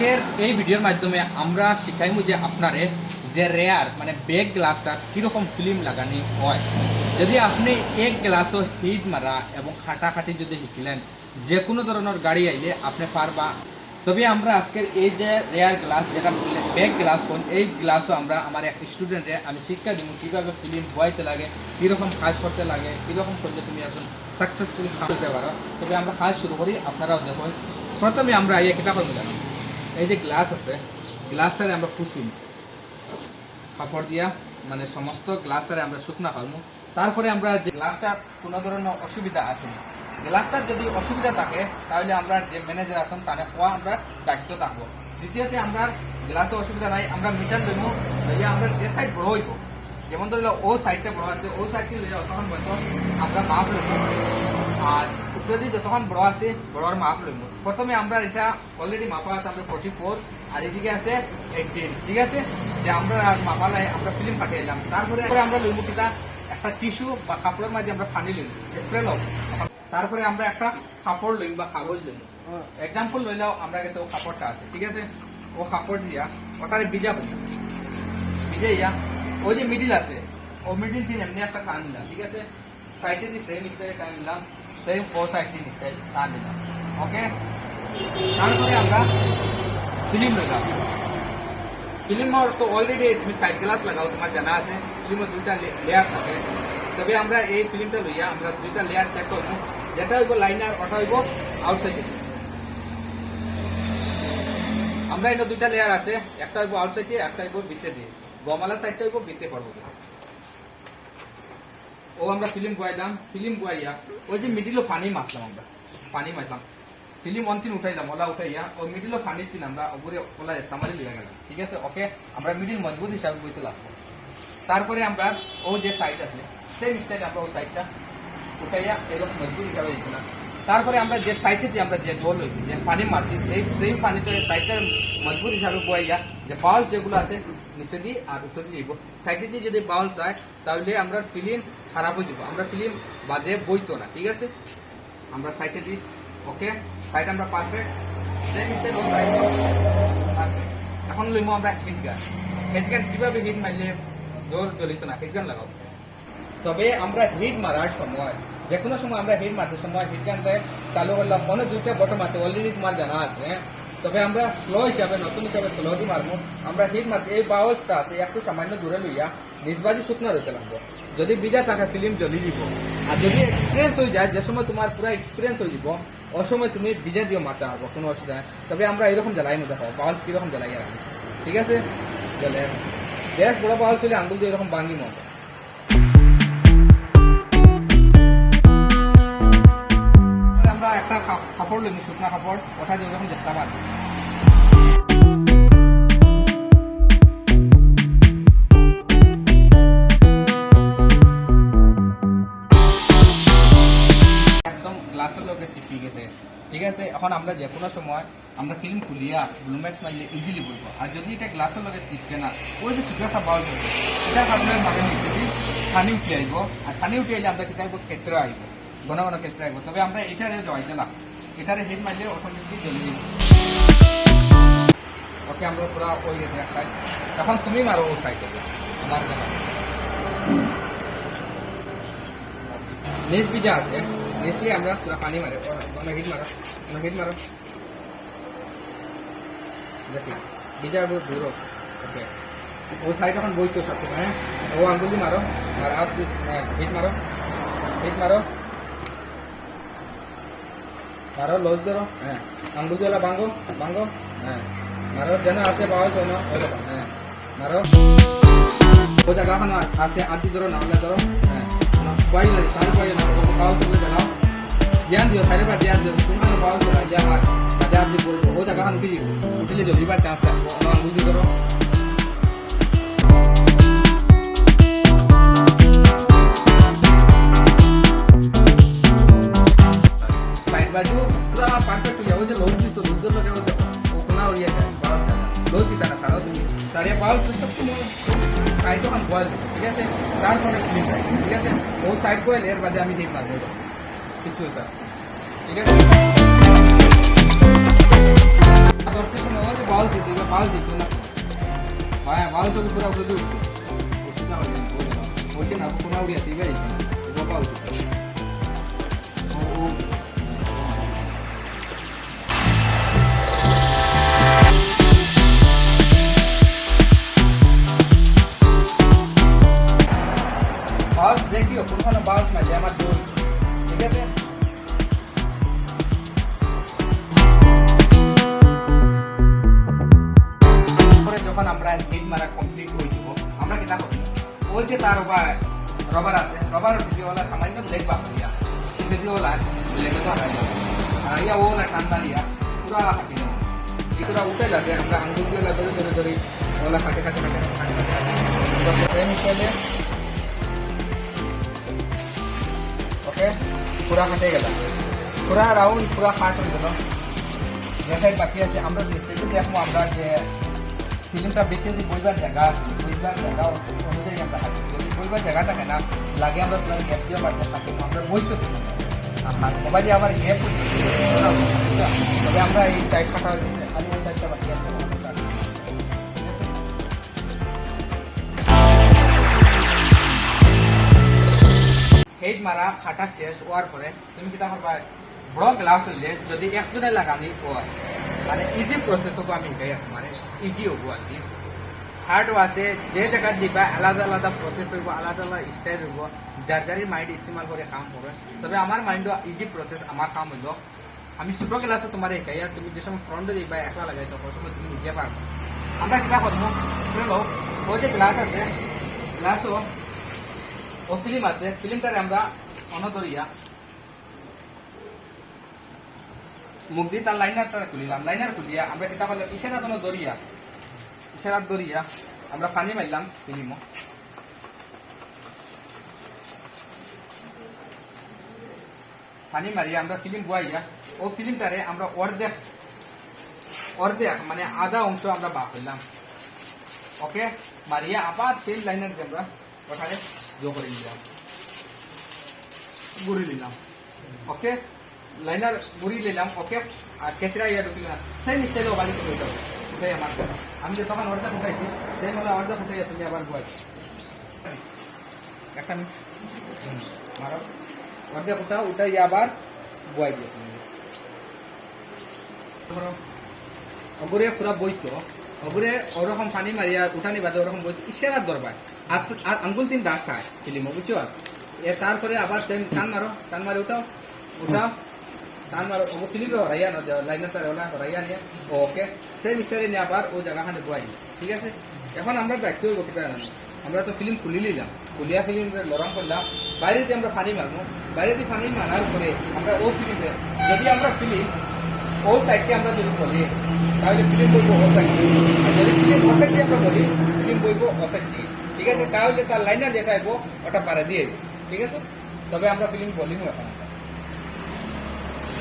আজকের এই ভিডিওর মাধ্যমে আমরা শিখাইমু যে আপনারে যে রেয়ার মানে ব্যাক গ্লাসটা কীরকম ফিল্ম লাগানি হয়। যদি আপনি এক গ্লাসও হিট মারা এবং খাটাখাটি যদি শিখিলেন যে কোনো ধরনের গাড়ি আইলে আপনি পারবা। তবে আমরা আজকের এই যে রেয়ার গ্লাস যেটা ব্যাক গ্লাস কোন এই গ্লাসও আমরা আমার এক স্টুডেন্টে আমি শিক্ষা দিব কীভাবে ফিল্ম বইতে লাগে, কীরকম কাজ করতে লাগে, কীরকম করলে তুমি এখন সাকসেসফুলি করতে পারো। তবে আমরা কাজ শুরু করি, আপনারাও দেখুন। প্রথমে আমরা এই একটা করব এই যে গ্লাস আছে গ্লাসটারে আমরা খুশি কাপড় দিয়া মানে সমস্ত গ্লাসটারে আমরা শুকনা করব তারপরে আমরা যে গ্লাসটা কোনো ধরনের অসুবিধা আছে না গ্লাসটার যদি অসুবিধা থাকে, তাহলে আমরা যে ম্যানেজার আছেন তাহলে কোয়া আমরা দায়িত্ব থাকব। দ্বিতীয়তে আমরা গ্লাসে অসুবিধা নাই, আমরা মিটার দেবো লইয়া আমরা যে সাইড বড় হইব, যেমন ধরল ও সাইডটা বড় আছে, ও সাইডটি লইয়া তখন বলতো আমরা মাপ লইব। আর দিয়ে যতক্ষণ বড় আছে বড়র মাপ লইব প্রথমে আমরা এটা অলরেডি মাপা আছে আমরা ফোর্টি ফোর আর এদিকে আছে এইটিন ঠিক আছে? যে আমরা আর মাপালাই আমরা ফিল্ম পাঠিয়ে এলাম। তারপরে আমরা লইব কিটা একটা টিস্যু বা কাপড়ের মাঝে আমরা পানি লইব স্প্রে লব তারপরে আমরা একটা কাপড় লইম বা কাগজ লইম এক্সাম্পল লইলেও আমরা কাছে ও কাপড়টা আছে ঠিক আছে? ও কাপড় দিয়া ওটারে ভিজাবো ভিজাইয়া ওই যে মিডিল আছে ও মিডিল দিয়ে এমনি একটা টান দিলাম ঠিক আছে? সাইডে দিয়ে সেম স্টাইলে টান দিলাম সেম ও সাইড দিয়ে স্টাইল টান দিলাম ওকে তারপরে আমরা ফিল্ম লাগাবো ফিল্মর তো অলরেডি তুমি সাইড গ্লাস লাগাও তোমার জানা আছে ফিল্মর দুইটা লেয়ার থাকে তবে আমরা এই ফিল্মটা লইয়া আমরা দুইটা লেয়ার চেক করব যেটা হইব লাইনার ওটা হইব আউটসাইড আমরা এটা দুইটা লেয়ার আছে একটা হইব আউটসাইড দিয়ে একটা হইব ভিতরে দিয়ে গমালা সাইডটা হইব ভিতরে পড়ব ও আমরা ফিল্ম গুয়াইলাম ফিল্ম গুয়াইয়া, ওই যে মিডিলও পানি মারলাম আমরা পানি মারলাম ফিল্ম অন্তিম উঠাইলাম, ওলা উঠাইয়া ও মিডিলও পানি তিন আমরা ওপরে ওলা তামারি লিয়ে গেলাম, ঠিক আছে? ওকে আমরা মিডিল মজবুত হিসাবে বইতে লাগবো। তারপরে আমরা ও যে সাইড আছে সেম স্টাইল আমরা ও সাইডটা উঠাইয়া এরকম মজবুত হিসাবে দিলাম তারপরে আমরা যে সাইডে দিয়ে আমরা যে জল হয়েছি, যে পানি মারছি এই সেই পানিতে সাইডটা মজবুত হিসাবে বইয়া যে বাউল যেগুলো আছে, নিচে দিয়ে আর উপরে দিয়ে দিব। সাইডে দিয়ে যদি বাউল যায় তাহলে আমরা ফিল্ম খারাপ হয়ে যাব। আমরা ফিল্ম বাদে বইতো না, ঠিক আছে? আমরা সাইডে দিই ওকে সাইড আমরা পারফেক্ট এখন লইমো আমরা হিট গান হিট গান কীভাবে হিট মারলে জোর জ্বলিত না? হিট গান লাগাও। তবে আমরা হিট মারার সময় যে কোনো সময় আমরা হিট মারতে, সময় হিট গানটা চালু করলাম, মনে দুইটা বটম আছে অলরেডি তোমার জানা আছে হ্যাঁ? তবে আমরা স্লো হিসাবে, নতুন হিসাবে স্লো দিয়ে মারবো। আমরা হিট মারতে, এই বাউলসটা আছে, একটু সামান্য দূরে লইয়া নিজবাজি শুকনো রইতে লাগবো। যদি বিজা থাকা ফিল্ম জ্বলি দিব, আর যদি এক্সপিরিয়েন্স হয়ে যায়, যে সময় তোমার পুরো এক্সপিরিয়েন্স হয়ে যাব ও সময় তুমি বিজা দিও মারতে পারব কোনো অসুবিধা নেই। তবে আমরা এরকম জ্বালাই মধ্যে পাবো বাউলস কীরকম জ্বালাই আর ঠিক আছে? জ্বলে। দেখ বড় বাউলস হলে আঙ্গুল দিয়ে এরকম ভাঙি মতো কাপড় শুকনা কাপড় ওটা দিয়ে ওরকম দেখতে পারি একদম গ্লাসের লোকে চিপি গেছে ঠিক আছে, এখন আমরা যে কোনো সময় আমরা ফিল্ম খুলিয়া ব্লুম্যাক্স মারলে ইজিলি বলব। আর যদি এটা গ্লাসের লোকে চিপকে না, ওই যে একটা বাউল এটা কারণে মানে নিচে দিয়ে পানি উঠে আইব। আর পানি উঠে আইলে আমরা কিতা আইব কেঁচড়া আইব। ঘন ঘন কেঁচড়া আইব। তবে আমরা এটারে জমাইতে না এটারে হিট মারলে অটোমেটিকলি জ্বলে যাবে। ওকে আমরা পুরো ওই গেছে এক সাইড এখন তুমি মারো ও সাইডে আমার জানা নিচ বিজা আছে। নিচলে আমরা পুরো পানি মারে। অনেক হিট মারো। অনেক হিট মারো। দেখি বিজা দূর ওকে। ও সাইড এখন বইতো সব থেকে, হ্যাঁ? ও আঙ্গুল দিয়ে মারো। আর হাত হিট মারো। হিট মারো লজ ধরো। হ্যাঁ। আঙ্গুল দিয়ে ভাঙ্গো ভাঙ্গো হ্যাঁ। মারো যেন আছে পাওয়া ওই রকম, হ্যাঁ। মারো। ও জায়গাখানে আছে আদি ধরো নামলে ধরো। হ্যাঁ। কয় কয় না পাওয়া চলে জানাও জ্ঞান দিও সাইডে বা জ্ঞান দিও। তুমি কোনো পাওয়া চলে জ্ঞান আর কাজে আপনি বলব। ও জায়গাখান উঠে যাব উঠলে জ্বলিবার চান্স পুরা পারফেক্ট হয়ে যাবে যে লোক দিছো লোক জন্য কেমন ও কোনা উড়িয়ে যায় পাওয়া যায় লোক দিতা না সারাও তুমি সারে পাওয়া সব তুমি সাইড ওখান বয়েল ঠিক আছে তারপরে ক্লিন যায় ঠিক আছে ও সাইড বয়েল এর বাদে আমি ঠিক মারবো কিছু এটা ঠিক আছে দশ থেকে পনেরো বাউল সব পুরা উঠে উঠছে উঠছে না হচ্ছে হিট কমপ্লিট হয়ে যাব। আমরা কিতা করব ওই যে তার রবার রবার আছে। রবার ওলা সামান্য ব্লেড বাকরিয়া যদি ওলা ব্লেড তো হারিয়া হারিয়া ওলা টান মারিয়া পুরা হাঁটি নেব পুরা উঠে যাবে আমরা আঙ্গুলগুলো ধরে ধরে ধরে ওলা কাটে কাটে কাটে কাটে কাটে মিশালে ওকে পুরা কাটে গেল। পুরা রাউন্ড পুরা কাট হয়ে গেল। যে বাকি আছে। আমরা সেটু দেখব আমরা যে ফিল্মটা বেঁচে যদি বইবার জায়গা আছে বইবার জায়গা অনুযায়ী আমরা হাঁটি যদি বইবার জায়গা থাকে না, লাগে আমরা প্রায় গ্যাপ দিয়ে বাড়তে থাকি আমরা বইতে আর মোবাইলে আবার গ্যাপ তবে আমরা এই সাইড কাটা ওই সাইডটা বাকি আছে হেড মারা খাটা শেষ হওয়ার পরে তুমি কিতা করবা বড় গ্লাস হইলে যদি একজনে লাগানি হয় মানে ইজি হব আমি শিকাই আছো, মানে ইজি হব আর কি। হার্ড আছে যে জায়গা দিবা আলাদা আলাদা প্রসেস হইব আলাদা আলাদা স্টাইল হইব যার যারই মাইন্ড ইস্তেমাল করে কাম করবে তবে আমার মাইন্ডও ইজি প্রসেস আমার কাম হইল আমি ছোট ক্লাসে তোমার শিকাই আর তুমি যে সময় ফ্রন্টে দিবা একলা লাগাই তো প্রথমে তুমি নিজে পারব আমরা কিতা করব শুনো ওই যে গ্লাস আছে গ্লাসও ও ফিল্ম আছে ফিল্মটারে আমরা অনদরিয়া মুখ দিয়ে তার লাইনারটা খুলিলাম লাইনার খুলিয়া, আমরা কিতা করলাম ইশারা কোনো দরিয়া। দরিয়া, আমরা পানি মারলাম ফিল্মও পানি মারিয়া আমরা ফিল্ম বুয়াইয়া ও আমরা অর্ধেক অর্ধেক মানে আধা অংশ আমরা বা করলাম। ওকে? মারিয়া আবার সেম লাইনার আমরা ওখানে জো করে নিলাম গুড়ি নিলাম ওকে? লাইনার গুড়ি নিলাম ওকে আর কেসরা ইয়া ঢুকিলাম সেম স্টাইলে ওবালি করে দাও ওটাই আমার আমি যে তখন অর্ধেক উঠাইছি সেম হলে অর্ধেক উঠাইয়া তুমি আবার বুয়াই একটা মিক্স মারো উঠাই আবার তুমি ধরো অগুরে পুরা বইতো অগুরে ওরকম পানি মারিয়া উঠানি বাদে ওরকম বইতো ইশারার দরবার আর আঙ্গুল তিন দাগ খায় ফিলিম বুঝছ এ তারপরে আবার টান মারো টান মারি উঠাও। উঠাও। টান মারো ও ফিলিম হরাইয়া ন লাইনার তার ওলা হরাইয়া নিয়ে ওকে সেম স্টাইলে নিয়ে আবার ও জায়গাখানে বয়াই ঠিক আছে এখন আমরা দেখতে হইব জানো আমরা তো ফিল্ম খুলি নিলাম খুলিয়া ফিল্ম লরম করলাম বাইরে দিয়ে আমরা পানি মারবো বাইরে দিয়ে পানি মারার পরে আমরা ও ফিল্মে যদি আমরা ফিল্ম ও সাইডকে আমরা যদি বলি তাহলে ফিল্ম বলব ও সাইডকে যদি ফিল্ম ও সাইডকে আমরা বলি ফিল্ম বলব ও সাইডকে ঠিক আছে তাহলে তার লাইনার যেটা আইবো ওটা পারে দিয়ে ঠিক আছে তবে আমরা ফিল্ম বলিমু এখন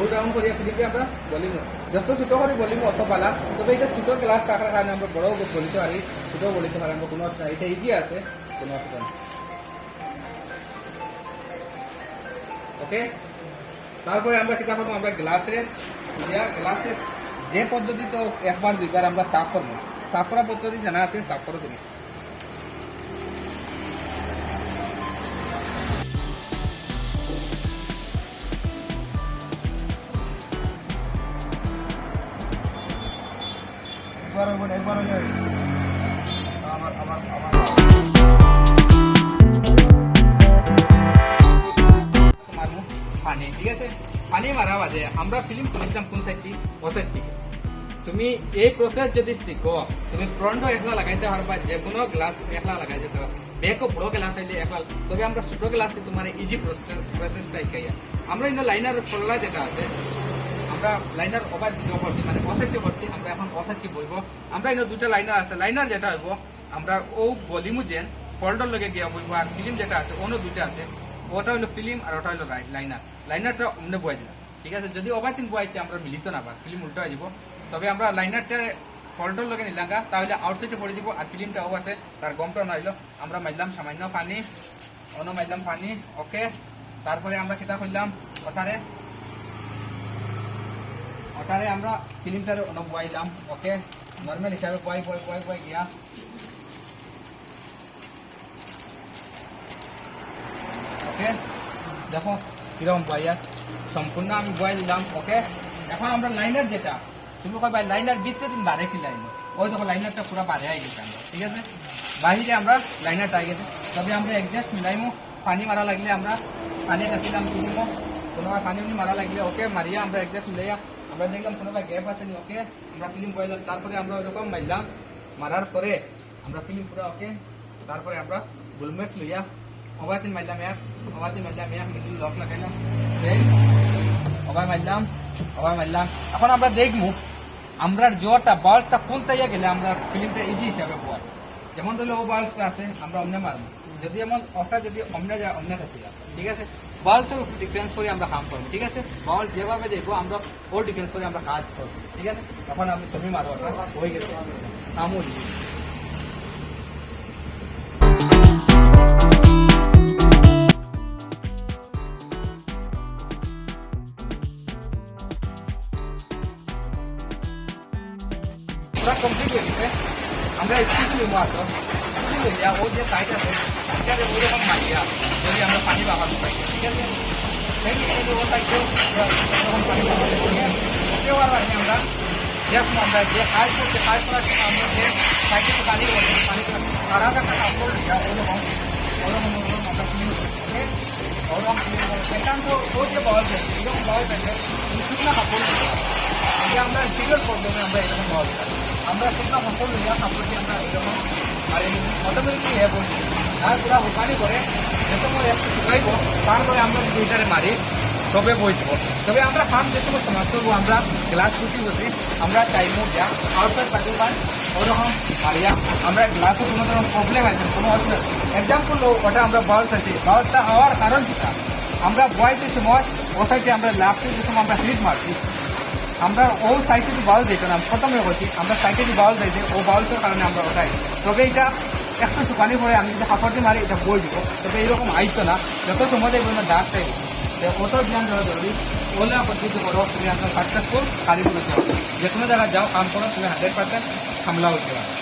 ও ডাউন করিয়া ফিল্মকে আমরা বলিমু যত ছোট করে বলিমু অত পালা। তবে এটা ছোট ক্লাস থাকার কারণে আমরা বড় বলিতে পারি ছোট বলিতে পারি আমরা কোনো অসুবিধা এটা ইজি আছে, কোনো অসুবিধা নেই। ওকে তারপরে আমরা কিতা করব আমরা গ্লাসে গ্লাসে যে পদ্ধতি তো একবার দুইবার আমরা সাফ করব সাফ করা পদ্ধতি জানা আছে সাফ করো তুমি। পানি তুমি এই প্রসেস যদি শিখো, তুমি ফ্রন্টও একলা লাগাইতে পারবা যে কোনো গ্লাস একলা লাগাই যেতে পারবা। ব্যাকও বড় গ্লাস আইলে একলা। তবে আমরা ছোট গ্লাস তোমার ইজি প্রসেস প্রসেসটা শিখাইয়া আমরা ইনো লাইনার ফল্লা যেটা আছে, আমরা লাইনার ওভার দিকে করছি মানে অসাইডকে করছি, আমরা এখন অসাইডকে বলব আমরা ইনো দুটা লাইনার আছে। লাইনার যেটা হইব আমরা ও বলিমু যেন ফল্ডর লগে গিয়া বলব আর ফিল্ম যেটা আছে অন্য দুইটা আছে ওটা হলো ফিল্ম আর ওটা হলো লাইনার লাইনারটা অন্য বয়ে দিলাম ঠিক আছে? যদি ওভার তিন বয়াইতে আমরা মিলিত না বা ফিল্ম উল্টো হয়ে যাব। তবে আমরা লাইনারটা ফল্ডর লগে নিলাম গা, তাহলে আউটসাইডে পড়ে দিব আর ফিল্মটা ও আছে তার গমটা নাইলো আমরা মারলাম সামান্য পানি অন্য মারলাম পানি ওকে তারপরে আমরা কিতা করলাম ওখানে ওটারে আমরা ফিল্মটারে অনেক বয়াইলাম ওকে নর্মাল হিসাবে বয় বয় বয় বয় গিয়া ওকে দেখো, কীরকম বয়া সম্পূর্ণ আমি বয়া দিলাম ওকে এখন আমরা লাইনার যেটা, তুমি কয় ভাই লাইনার ভিতরে দিন বারে কি লাইন ওই দেখো লাইনারটা পুরো বারে আই গেছে ঠিক আছে? বাহিরে আমরা লাইনারটা আই গেছে। তবে আমরা একজাস্ট মিলাইমো, পানি মারা লাগলে আমরা পানি কাছিলাম তুলিমো কোনো পানি উনি মারা লাগলে ওকে মারিয়া আমরা একজাস্ট মিলাইয়া, আমরা দেখলাম কোনো গ্যাপ আছে নি ওকে আমরা ফিল্ম করলাম তারপরে আমরা ওইরকম মারলাম। মারার পরে আমরা ফিল্ম পুরো ওকে তারপরে আমরা বুলমেট লইয়া অবাই তিন মারলাম এক অবাই তিন মারলাম এক মিডিল লক লাগাইলাম দেন অবাই মারলাম অবাই মারলাম এখন আমরা দেখব, আমরার জোরটা বাল্বটা কোন তাইয়া গেলে আমরা ফিল্মটা ইজি হিসাবে পাই যেমন ধরলে ও বাল্বটা আছে, আমরা অমনে মারবো। যদি এমন, ওটা যদি অমনে যায় অমনে কাছে ঠিক আছে? বাল্বের উপর ডিফেন্স করে আমরা কাম করব, ঠিক আছে? বল যেভাবে দেখব, আমরা ওর ডিফেন্স করে আমরা কাজ করব, ঠিক আছে? এখন আমি তুমি মারো ওটা হয়ে গেছে। আমুল পুরা কমপ্লিট হয়ে গেছে আমরা একটু নেব আসো একটু লইয়া ও যে সাইড আছে ঠিক আছে ওই রকম মারিয়া যদি আমরা পানি বাগাতে পারি ঠিক আছে ও সাইডে যখন পানি আছে ওকে আর রাখি আমরা যেরকম আমরা যে কাজ করতে কাজ করার সময় আমরা যে সাইডে পানি বলে পানি সারা একটা কাপড় লইয়া ওরকম ওরকম ওরকম আমরা ক্লিন করতে ওরকম সেখান তো ও যে বল আছে এরকম বল আছে শুকনা কাপড় আমরা আমরা আমরা শুকনা কাপড় লইয়া কাপড়টি আমরা এরকম আর অটোমেটিকলি এ বলছি আর পুরা হুকানি করে, যে সময় একটু শুকাইব তারপরে আমরা যদি এটারে মারি, তবে বইব তবে আমরা ফার্ম যে সময় সমাজ করব আমরা, গ্লাস ফুটি বসি আমরা চাইব যা আউটসাইড পাই ওরকম মারিয়া। আমরা গ্লাসে কোনো ধরনের প্রবলেম আছে, কোনো অসুবিধা এক্সাম্পল ওটা আমরা বাউলস আছে বাউলসটা হওয়ার কারণ কিটা আমরা বয়সের সময়, ও আমরা লাস্টে যে সময় আমরা হিট মারছি আমরা ও সাইটে যে বাউল দিত না প্রথমে বলছি আমরা সাইটে যে বাউল দিয়েছি ও বাউলসের কারণে আমরা ওটাই। তবে এটা একটু শুকানি পরে আমি যদি দিয়ে মারি, এটা বই দিব। তবে এইরকম আইতো না। যত সময় দেখব না ডাক চাইব কত ধ্যান দেওয়া জরুরি ওলা পদ্ধতি করো, তুমি আপনার সাকসেসফুল হবে যে কোনো জায়গায় যাও, কাম করো, তুমি হান্ড্রেড পার্সেন্ট সামলাও হবে